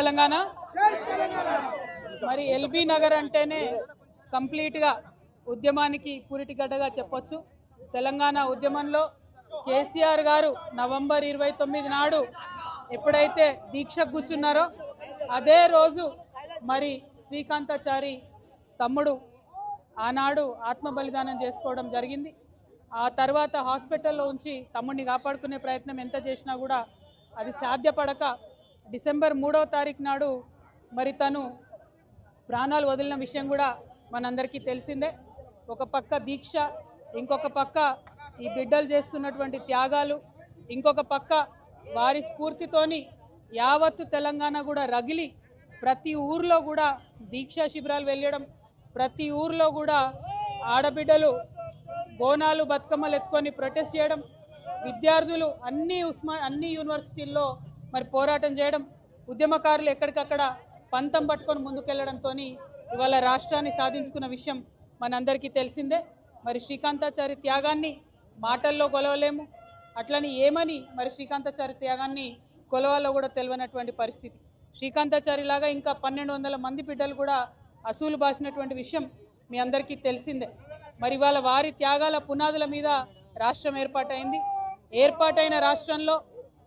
తెలంగాణ? మరి ఎల్బీ నగర్ అంటేనే కంప్లీట్గా ఉద్యమానికి పూరిటిగడ్డగా చెప్పొచ్చు. తెలంగాణ ఉద్యమంలో కేసీఆర్ గారు నవంబర్ ఇరవై తొమ్మిది నాడు ఎప్పుడైతే దీక్షకు కూర్చున్నారో అదే రోజు మరి శ్రీకాంతాచారి తమ్ముడు ఆనాడు ఆత్మ బలిదానం చేసుకోవడం జరిగింది. ఆ తర్వాత హాస్పిటల్లో ఉంచి తమ్ముడిని కాపాడుకునే ప్రయత్నం ఎంత చేసినా కూడా అది సాధ్యపడక డిసెంబర్ మూడవ తారీఖు నాడు మరి తను ప్రాణాలు వదిలిన విషయం కూడా మనందరికీ తెలిసిందే. ఒక పక్క దీక్ష ఇంకొక పక్క ఈ బిడ్డలు చేస్తున్నటువంటి త్యాగాలు ఇంకొక పక్క వారి స్ఫూర్తితోని యావత్తు తెలంగాణ కూడా రగిలి ప్రతి ఊర్లో కూడా దీక్షా శిబిరాలు వెళ్ళడం ప్రతి ఊర్లో కూడా ఆడబిడ్డలు బోనాలు బతుకమ్మలు ఎత్తుకొని ప్రొటెస్ట్ చేయడం విద్యార్థులు అన్ని ఉస్మా అన్ని యూనివర్సిటీల్లో మరి పోరాటం చేయడం ఉద్యమకారులు ఎక్కడికక్కడ పంతం పట్టుకొని ముందుకెళ్ళడంతో ఇవాళ రాష్ట్రాన్ని సాధించుకున్న విషయం మనందరికీ తెలిసిందే. మరి శ్రీకాంతాచారి త్యాగాన్ని మాటల్లో కొలవలేము. అట్లని ఏమని మరి శ్రీకాంతాచారి త్యాగాన్ని కొలవాలో కూడా తెలియనటువంటి పరిస్థితి. శ్రీకాంతాచారి లాగా ఇంకా పన్నెండు వందల మంది బిడ్డలు కూడా అసూలు బాసినటువంటి విషయం మీ అందరికీ తెలిసిందే. మరి ఇవాళ వారి త్యాగాల పునాదుల మీద రాష్ట్రం ఏర్పాటైంది. ఏర్పాటైన రాష్ట్రంలో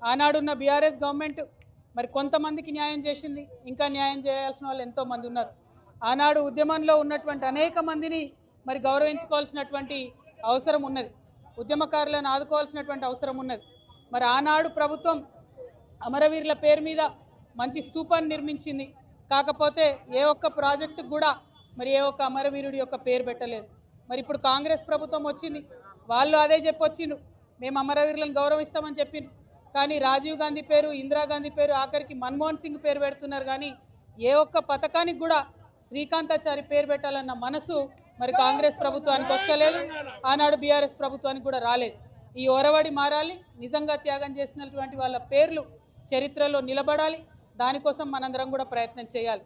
ఆనాడున్న బీఆర్ఎస్ గవర్నమెంట్ మరి కొంతమందికి న్యాయం చేసింది ఇంకా న్యాయం చేయాల్సిన వాళ్ళు ఎంతోమంది ఉన్నారు. ఆనాడు ఉద్యమంలో ఉన్నటువంటి అనేక మందిని మరి గౌరవించుకోవాల్సినటువంటి అవసరం ఉన్నది. ఉద్యమకారులను ఆదుకోవాల్సినటువంటి అవసరం ఉన్నది. మరి ఆనాడు ప్రభుత్వం అమరవీరుల పేరు మీద మంచి స్తూపాన్ని నిర్మించింది. కాకపోతే ఏ ఒక్క ప్రాజెక్టుకు కూడా మరి ఏ ఒక్క అమరవీరుడి యొక్క పేరు పెట్టలేదు. మరి ఇప్పుడు కాంగ్రెస్ ప్రభుత్వం వచ్చింది. వాళ్ళు అదే చెప్పొచ్చిండ్రు. మేము అమరవీరులను గౌరవిస్తామని చెప్పిండ్రు కానీ రాజీవ్ గాంధీ పేరు ఇందిరాగాంధీ పేరు ఆఖరికి మన్మోహన్ సింగ్ పేరు పెడుతున్నారు కానీ ఏ ఒక్క పథకానికి కూడా శ్రీకాంతాచారి పేరు పెట్టాలన్న మనసు మరి కాంగ్రెస్ ప్రభుత్వానికి వస్తలేదు. ఆనాడు బీఆర్ఎస్ ప్రభుత్వానికి కూడా రాలేదు. ఈ ఒరవడి మారాలి నిజంగా త్యాగం చేసినటువంటి వాళ్ళ పేర్లు చరిత్రలో నిలబడాలి. దానికోసం మనందరం కూడా ప్రయత్నం చేయాలి.